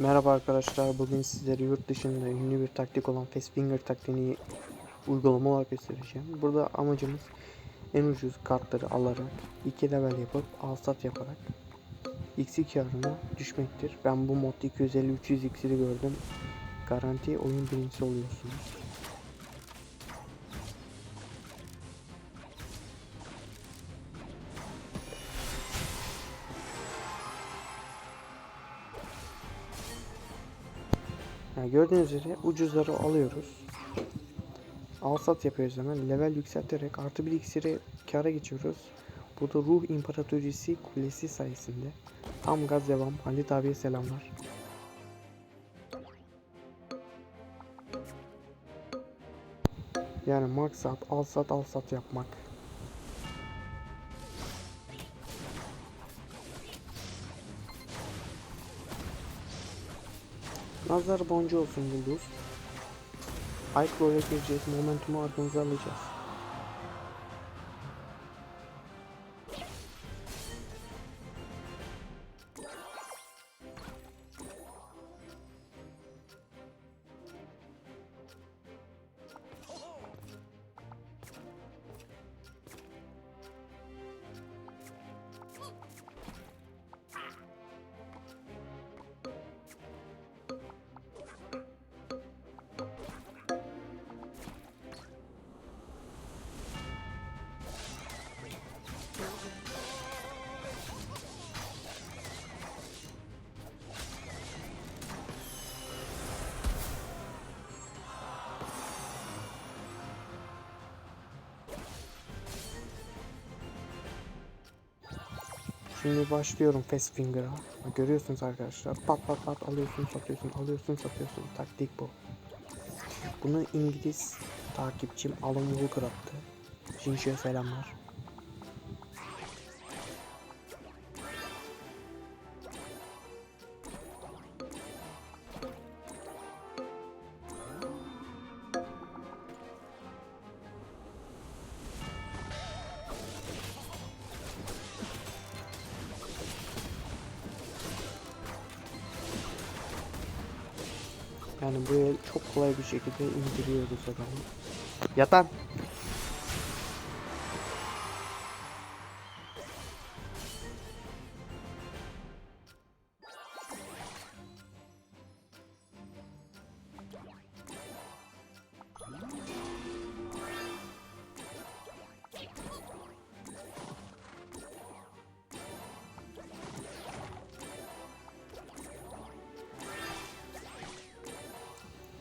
Merhaba arkadaşlar. Bugün sizlere yurt dışında ünlü bir taktik olan Fastfinger taktiğini uygulama olarak göstereceğim. Burada amacımız en ucuz kartları alarak 2 level yapıp alsat yaparak x karını düşmektir. Ben bu modda 250-300 x'ini gördüm. Garanti oyun birincisi oluyorsunuz. Yani gördüğünüz üzere ucuzları alıyoruz. Al sat yapıyoruz hemen. Level yükselterek artı bir iksiri kara geçiyoruz. Bu da ruh imparatorisi kulesi sayesinde. Tam gaz devam. Halit abiye selamlar. Yani maksat al sat al sat yapmak. Nazar boncuğu olsun Yıldız. Ayklor'a gireceğiz. Momentumu arkamıza alacağız. Şimdi başlıyorum Fast Finger'a. Görüyorsunuz arkadaşlar. Pat pat pat alıyorsun satıyorsun alıyorsun satıyorsun. Taktik bu. Bunu İngiliz takipçim Alan Walker attı. Jinşe selamlar. Yani bu el çok kolay bir şekilde indiriyoruz adamı. Yatan.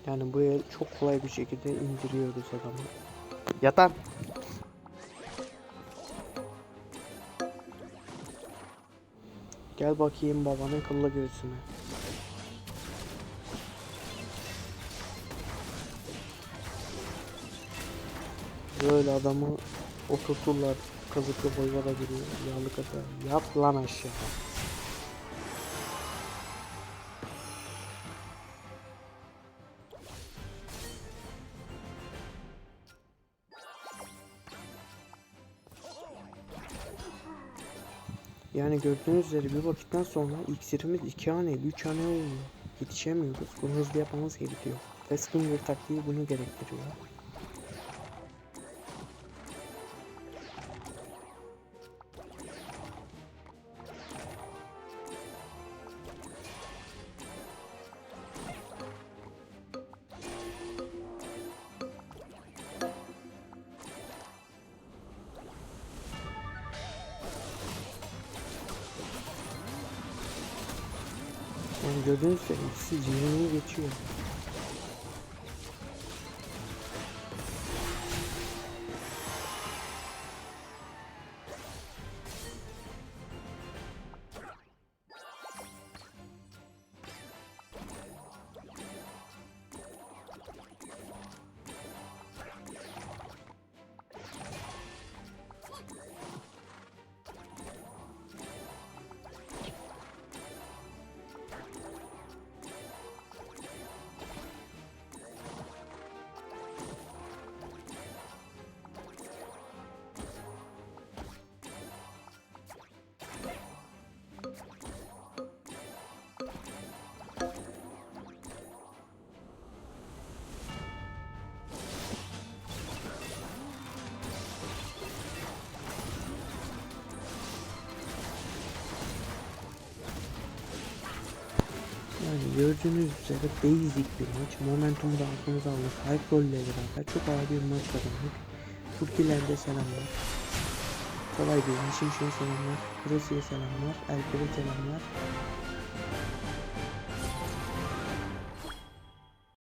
Yani bu el çok kolay bir şekilde indiriyoruz adamı. Yatan. Gel bakayım babanın kıllı göğsüne. Böyle adamı oturturlar. Kazıklı boyuna da giriyor. Yağlı kadar. Yap lan aşağı. Yani gördüğünüz üzere bir vakitten sonra iksirimiz 2 haneli 3 haneli oluyor. Yetişemiyoruz. Bunu hızlı yapmamız gerekiyor. Feskinger taktiği bunu gerektiriyor. Yani gördüğünüz üzere ikisi ciğerini geçiyor. Gördüğünüz üzere basic bir maç. Momentumu da aklımıza aldık. Hype rolleri beraber çok ağır bir maç kazandık. Furkiler'de selamlar. Kolay bir Şimşek'e selamlar. Rossi'ye selamlar. Elper'e selamlar.